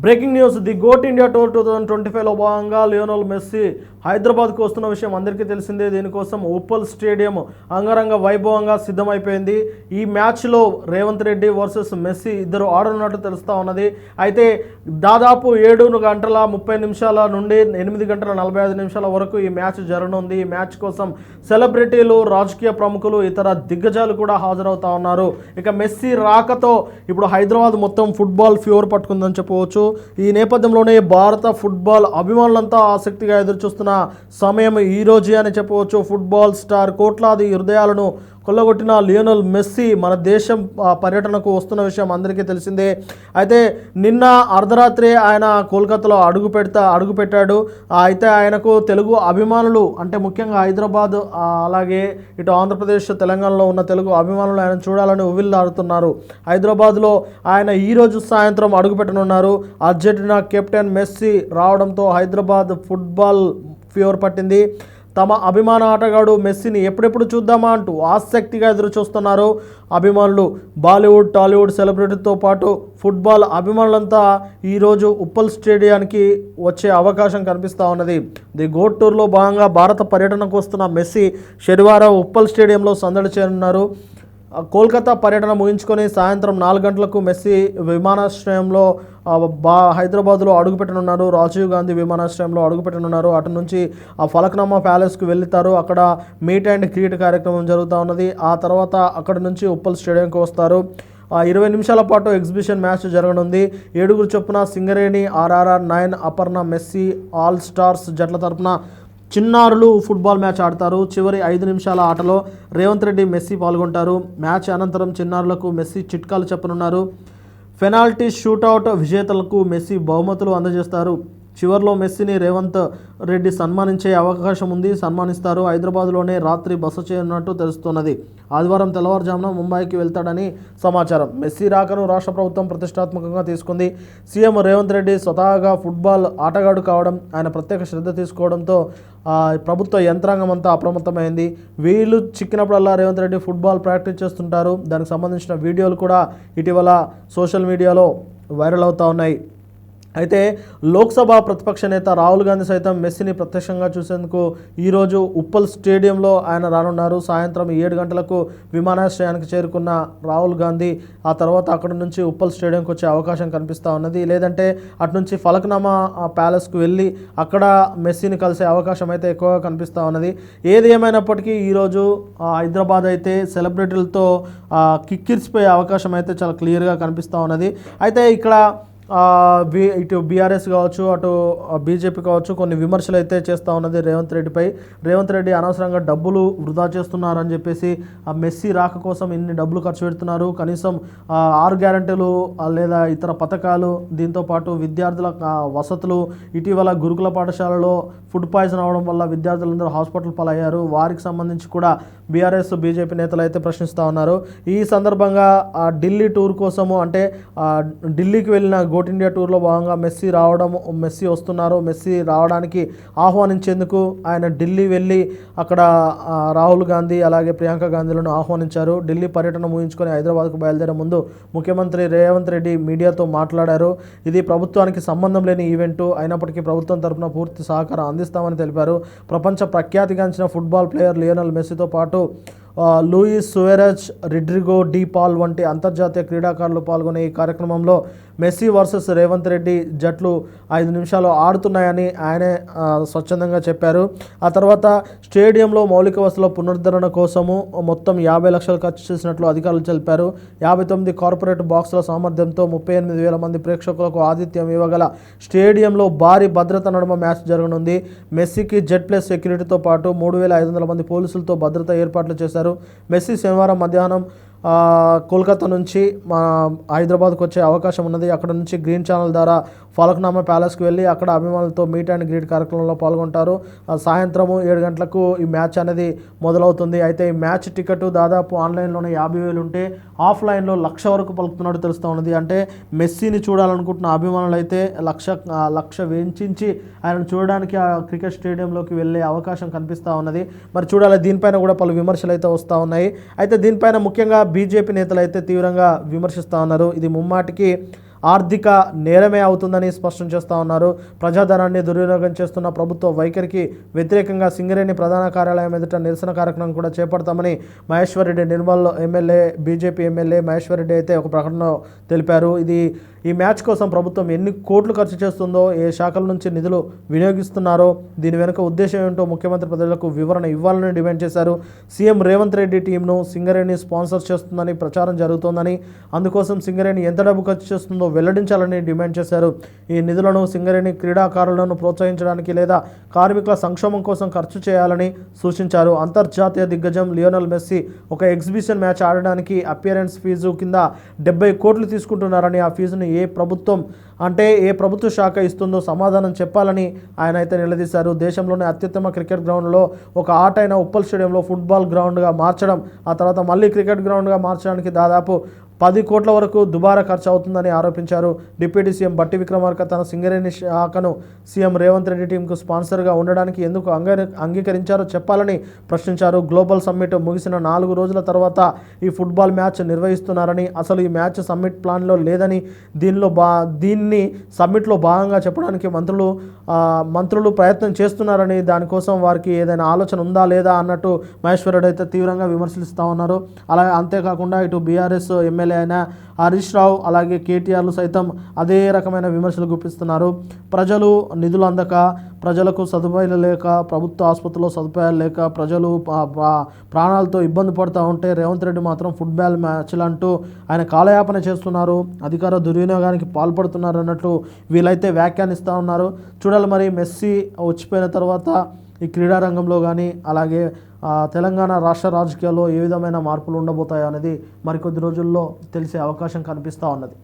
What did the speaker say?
Breaking news the GOAT India tour two thousand twenty ఫైవ్లో భాగంగా Lionel Messi హైదరాబాద్కు వస్తున్న విషయం అందరికీ తెలిసిందే. దీనికోసం ఉప్పల్ స్టేడియం అంగరంగ వైభవంగా సిద్ధమైపోయింది. ఈ మ్యాచ్లో రేవంత్ రెడ్డి వర్సెస్ మెస్సీ ఇద్దరు ఆడనున్నట్టు తెలుస్తూ ఉన్నది. అయితే దాదాపు ఏడు గంటల ముప్పై నిమిషాల నుండి ఎనిమిది గంటల నలభై ఐదు నిమిషాల వరకు ఈ మ్యాచ్ జరగనుంది. ఈ మ్యాచ్ కోసం సెలబ్రిటీలు రాజకీయ ప్రముఖులు ఇతర దిగ్గజాలు కూడా హాజరవుతా ఉన్నారు. ఇక మెస్సీ రాకతో ఇప్పుడు హైదరాబాద్ మొత్తం ఫుట్బాల్ ఫ్యూర్ పట్టుకుందని చెప్పవచ్చు. ఈ నేపథ్యంలోనే భారత ఫుట్బాల్ అభిమానులంతా ఆసక్తిగా ఎదురుచూస్తున్న సమయం ఈ రోజే అని చెప్పవచ్చు. ఫుట్బాల్ స్టార్ కోట్లాది హృదయాలను కొల్లగొట్టిన లియోనల్ మెస్సీ మన దేశం పర్యటనకు వస్తున్న విషయం అందరికీ తెలిసిందే. అయితే నిన్న అర్ధరాత్రి ఆయన కోల్కతాలో అడుగు పెడతా అడుగు పెట్టాడు. అయితే ఆయనకు తెలుగు అభిమానులు అంటే ముఖ్యంగా హైదరాబాద్ అలాగే ఇటు ఆంధ్రప్రదేశ్ తెలంగాణలో ఉన్న తెలుగు అభిమానులు ఆయన చూడాలని ఉవిల్లాడుతున్నారు హైదరాబాద్లో ఆయన ఈ రోజు సాయంత్రం అడుగు పెట్టనున్నారు. అర్జెంటీనా కెప్టెన్ మెస్సీ రావడంతో హైదరాబాద్ ఫుట్బాల్ ఫీవర్ పట్టింది. తమ అభిమాన ఆటగాడు మెస్సీని ఎప్పుడెప్పుడు చూద్దామా అంటూ ఆసక్తిగా ఎదురు చూస్తున్నారు అభిమానులు. బాలీవుడ్ టాలీవుడ్ సెలబ్రిటీతో పాటు ఫుట్బాల్ అభిమానులంతా ఈరోజు ఉప్పల్ స్టేడియానికి వచ్చే అవకాశం కనిపిస్తూ ఉన్నది. ది గోట్ టూర్లో భాగంగా భారత పర్యటనకు వస్తున్న మెస్సీ శనివారం ఉప్పల్ స్టేడియంలో సందడి చేరున్నారు కోల్కతా పర్యటన ముగించుకొని సాయంత్రం నాలుగు గంటలకు మెస్సీ విమానాశ్రయంలో బా హైదరాబాద్లో అడుగుపెట్టనున్నారు. రాజీవ్ గాంధీ విమానాశ్రయంలో అడుగుపెట్టనున్నారు. అటు నుంచి ఆ ఫలక్నామా ప్యాలెస్కి వెళ్తారు అక్కడ మీట్ అండ్ క్రీట్ కార్యక్రమం జరుగుతూ ఉన్నది. ఆ తర్వాత అక్కడ నుంచి ఉప్పల్ స్టేడియంకి వస్తారు. ఆ, ఇరవై నిమిషాల పాటు ఎగ్జిబిషన్ మ్యాచ్ జరగనుంది. ఏడుగురు చొప్పున Singareni R R R nine Aparna Messi all stars జట్ల తరపున చిన్నారులు ఫుట్బాల్ మ్యాచ్ ఆడతారు. చివరి ఐదు నిమిషాల ఆటలో రేవంత్ రెడ్డి మెస్సీ పాల్గొంటారు. మ్యాచ్ అనంతరం చిన్నారులకు మెస్సీ చిట్కాలు చెప్పనున్నారు. పెనాల్టీ షూటౌట్ విజేతలకు మెస్సీ బహుమతులు అందజేస్తారు. చివరిలో మెస్సీని రేవంత్ రెడ్డి సన్మానించే అవకాశం ఉంది. సన్మానిస్తారు. హైదరాబాద్లోనే రాత్రి బస చేయనున్నట్టు తెలుస్తున్నది. ఆదివారం తెల్లవారుజామున ముంబైకి వెళ్తాడని సమాచారం. మెస్సీ రాకను రాష్ట్ర ప్రభుత్వం ప్రతిష్టాత్మకంగా తీసుకుంది. సీఎం రేవంత్ రెడ్డి స్వతహాగా ఫుట్బాల్ ఆటగాడు కావడం ఆయన ప్రత్యేక శ్రద్ధ తీసుకోవడంతో ప్రభుత్వ యంత్రాంగం అంతా అప్రమత్తమైంది. వీళ్ళు చిక్కినప్పుడల్లా రేవంత్ రెడ్డి ఫుట్బాల్ ప్రాక్టీస్ చేస్తుంటారు. దానికి సంబంధించిన వీడియోలు కూడా ఇటీవల సోషల్ మీడియాలో వైరల్ అవుతూ ఉన్నాయి. అయితే లోక్సభ ప్రతిపక్ష నేత రాహుల్ గాంధీ సైతం మెస్సీని ప్రత్యక్షంగా చూసేందుకు ఈరోజు ఉప్పల్ స్టేడియంలో ఆయన రానున్నారు. సాయంత్రం ఏడు గంటలకు విమానాశ్రయానికి చేరుకున్న రాహుల్ గాంధీ ఆ తర్వాత అక్కడ నుంచి ఉప్పల్ స్టేడియంకి వచ్చే అవకాశం కనిపిస్తూ ఉన్నది. లేదంటే అటు నుంచి ఫలక్నామా ప్యాలెస్కు వెళ్ళి అక్కడ మెస్సీని కలిసే అవకాశం అయితే ఎక్కువగా కనిపిస్తూ ఉన్నది. ఏది ఏమైనప్పటికీ ఈరోజు హైదరాబాద్ అయితే సెలబ్రిటీలతో కిక్కిరిసిపోయే అవకాశం అయితే చాలా క్లియర్గా కనిపిస్తూ ఉన్నది. అయితే ఇక్కడ ఇటు బీఆర్ఎస్ కావచ్చు అటు బీజేపీ కావచ్చు కొన్ని విమర్శలు అయితే చేస్తూ ఉన్నది రేవంత్ రెడ్డిపై. రేవంత్ రెడ్డి అనవసరంగా డబ్బులు వృధా చేస్తున్నారని చెప్పేసి ఆ మెస్సీ రాక కోసం ఇన్ని డబ్బులు ఖర్చు పెడుతున్నారు. కనీసం ఆరు గ్యారంటీలు లేదా ఇతర పథకాలు దీంతో పాటు విద్యార్థుల వసతులు ఇటీవల గురుకుల పాఠశాలలో ఫుడ్ పాయిజన్ అవడం వల్ల విద్యార్థులందరూ హాస్పిటల్ పాలయ్యారు. వారికి సంబంధించి కూడా బీఆర్ఎస్ బీజేపీ నేతలు అయితే ప్రశ్నిస్తూ ఉన్నారు. ఈ సందర్భంగా ఢిల్లీ టూర్ కోసము అంటే ఢిల్లీకి వెళ్ళిన గోట్ ఇండియా టూర్లో భాగంగా మెస్సీ రావడం మెస్సీ వస్తున్నారు. మెస్సీ రావడానికి ఆహ్వానించేందుకు ఆయన ఢిల్లీ వెళ్ళి అక్కడ రాహుల్ గాంధీ అలాగే ప్రియాంక గాంధీలను ఆహ్వానించారు. ఢిల్లీ పర్యటన ముగించుకొని హైదరాబాద్కు బయలుదేరే ముందు ముఖ్యమంత్రి రేవంత్ రెడ్డి మీడియాతో మాట్లాడారు. ఇది ప్రభుత్వానికి సంబంధం లేని ఈవెంట్. అయినప్పటికీ ప్రభుత్వం తరపున పూర్తి సహకారం అందిస్తామని తెలిపారు. ప్రపంచ ప్రఖ్యాతిగాంచిన ఫుట్బాల్ ప్లేయర్ లియోనల్ మెస్సీతో పాటు Luis Suarez Rodrigo De Paul వంటి అంతర్జాతీయ క్రీడాకారులు పాల్గొనే ఈ కార్యక్రమంలో మెస్సీ వర్సెస్ రేవంత్ రెడ్డి జట్లు ఐదు నిమిషాలు ఆడుతున్నాయని ఆయనే స్వచ్ఛందంగా చెప్పారు. ఆ తర్వాత స్టేడియంలో మౌలిక వసతుల పునరుద్ధరణ కోసము మొత్తం యాభై లక్షలు ఖర్చు చేసినట్లు అధికారులు తెలిపారు. యాభై తొమ్మిది కార్పొరేట్ బాక్సుల సామర్థ్యంతో ముప్పై ఎనిమిది వేల మంది ప్రేక్షకులకు ఆతిథ్యం ఇవ్వగల స్టేడియంలో భారీ భద్రత నడుమ మ్యాచ్ జరగనుంది. మెస్సీకి జెడ్ ప్లస్ సెక్యూరిటీతో పాటు మూడు వేల ఐదు వందల మంది పోలీసులతో భద్రత ఏర్పాట్లు చేశారు. మెస్సీ శనివారం మధ్యాహ్నం కోల్కతా నుంచి మా హైదరాబాద్కు వచ్చే అవకాశం ఉన్నది. అక్కడ నుంచి గ్రీన్ ఛానల్ ద్వారా ఫలక్నామా ప్యాలెస్కి వెళ్ళి అక్కడ అభిమానులతో మీట్ అండ్ గ్రీట్ కార్యక్రమంలో పాల్గొంటారు. సాయంత్రము ఏడు గంటలకు ఈ మ్యాచ్ అనేది మొదలవుతుంది. అయితే ఈ మ్యాచ్ టికెట్ దాదాపు ఆన్లైన్లోనే యాభై వేలు ఉంటే ఆఫ్లైన్లో లక్ష వరకు పలుకుతున్నట్టు తెలుస్తూ ఉన్నది. అంటే మెస్సీని చూడాలనుకుంటున్న అభిమానులు అయితే లక్ష లక్ష వెంచించి ఆయన చూడడానికి ఆ క్రికెట్ స్టేడియంలోకి వెళ్ళే అవకాశం కనిపిస్తూ ఉన్నది. మరి చూడాలి దీనిపైన కూడా పలు విమర్శలు అయితే వస్తూ ఉన్నాయి. అయితే దీనిపైన ముఖ్యంగా బీజేపీ నేతలు అయితే తీవ్రంగా విమర్శిస్తూ ఉన్నారు. ఇది ముమ్మాటికి ఆర్థిక నేరమే అవుతుందని స్పష్టం చేస్తూ ఉన్నారు. ప్రజాధనాన్ని దుర్వినియోగం చేస్తున్న ప్రభుత్వ వైఖరికి వ్యతిరేకంగా సింగరేణి ప్రధాన కార్యాలయం ఎదుట నిరసన కార్యక్రమం కూడా చేపడతామని Maheshwarreddy Nirmal MLA BJP MLA Maheshwarreddy అయితే ఒక ప్రకటన తెలిపారు. ఇది ఈ మ్యాచ్ కోసం ప్రభుత్వం ఎన్ని కోట్లు ఖర్చు చేస్తుందో ఏ శాఖల నుంచి నిధులు వినియోగిస్తున్నారో దీని వెనుక ఉద్దేశం ఏంటో ముఖ్యమంత్రి ప్రజలకు వివరణ ఇవ్వాలని డిమాండ్ చేశారు. సీఎం రేవంత్ రెడ్డి టీంను సింగరేణి స్పాన్సర్ చేస్తుందని ప్రచారం జరుగుతోందని అందుకోసం సింగరేణి ఎంత డబ్బు ఖర్చు చేస్తుందో వెల్లడించాలని డిమాండ్ చేశారు. ఈ నిధులను సింగరేణి క్రీడాకారులను ప్రోత్సహించడానికి లేదా కార్మికుల సంక్షేమం కోసం ఖర్చు చేయాలని సూచించారు. అంతర్జాతీయ దిగ్గజం లియోనల్ మెస్సీ ఒక ఎగ్జిబిషన్ మ్యాచ్ ఆడడానికి అపియరెన్స్ ఫీజు కింద డెబ్బై కోట్లు తీసుకుంటున్నారని ఆ ఫీజును ఏ ప్రభుత్వం అంటే ఏ ప్రభుత్వ శాఖ ఇస్తుందో సమాధానం చెప్పాలని ఆయన అయితే నిలదీశారు. దేశంలోనే అత్యుత్తమ క్రికెట్ గ్రౌండ్లో ఒక ఆట అయిన ఉప్పల్ స్టేడియంలో ఫుట్బాల్ గ్రౌండ్గా మార్చడం ఆ తర్వాత మళ్ళీ క్రికెట్ గ్రౌండ్గా మార్చడానికి దాదాపు పది కోట్ల వరకు దుబారా ఖర్చు అవుతుందని ఆరోపించారు. డిప్యూటీ సీఎం బట్టి విక్రమార్క తన సింగరేణి శాఖను సీఎం రేవంత్ రెడ్డి టీంకు స్పాన్సర్గా ఉండడానికి ఎందుకు అంగీ అంగీకరించారో చెప్పాలని ప్రశ్నించారు. గ్లోబల్ సమ్మిట్ ముగిసిన నాలుగు రోజుల తర్వాత ఈ ఫుట్బాల్ మ్యాచ్ నిర్వహిస్తున్నారని అసలు ఈ మ్యాచ్ సమ్మిట్ ప్లాన్లో లేదని దీనిలో బా దీన్ని సమ్మిట్లో భాగంగా చెప్పడానికి మంత్రులు మంత్రులు ప్రయత్నం చేస్తున్నారని దానికోసం వారికి ఏదైనా ఆలోచన ఉందా లేదా అన్నట్టు మహేశ్వరుడు అయితే తీవ్రంగా విమర్శిస్తూ ఉన్నారు. అలాగే అంతేకాకుండా ఇటు బీఆర్ఎస్ ఎమ్మెల్యే అయిన హరీష్ రావు అలాగే కేటీఆర్లు సైతం అదే రకమైన విమర్శలు గుప్పిస్తున్నారు. ప్రజలు నిధులు అందక ప్రజలకు సదుపాయాలు లేక ప్రభుత్వ ఆసుపత్రిలో సదుపాయాలు లేక ప్రజలు పా- పా- ప్రాణాలతో ఇబ్బంది పడుతూ ఉంటే రేవంత్ రెడ్డి మాత్రం ఫుట్బాల్ మ్యాచ్లు అంటూ ఆయన కాలయాపన చేస్తున్నారు. అధికార దుర్వినియోగానికి పాల్పడుతున్నారు అన్నట్లు వీళ్ళైతే వ్యాఖ్యానిస్తూ ఉన్నారు. చూడాలి మరి మెస్సీ వచ్చిపోయిన తర్వాత ఈ క్రీడారంగంలో కానీ అలాగే తెలంగాణ రాష్ట్ర రాజకీయాల్లో ఏ విధమైన మార్పులు ఉండబోతాయో అనేది మరికొద్ది రోజుల్లో తెలిసే అవకాశం కనిపిస్తూ ఉన్నది.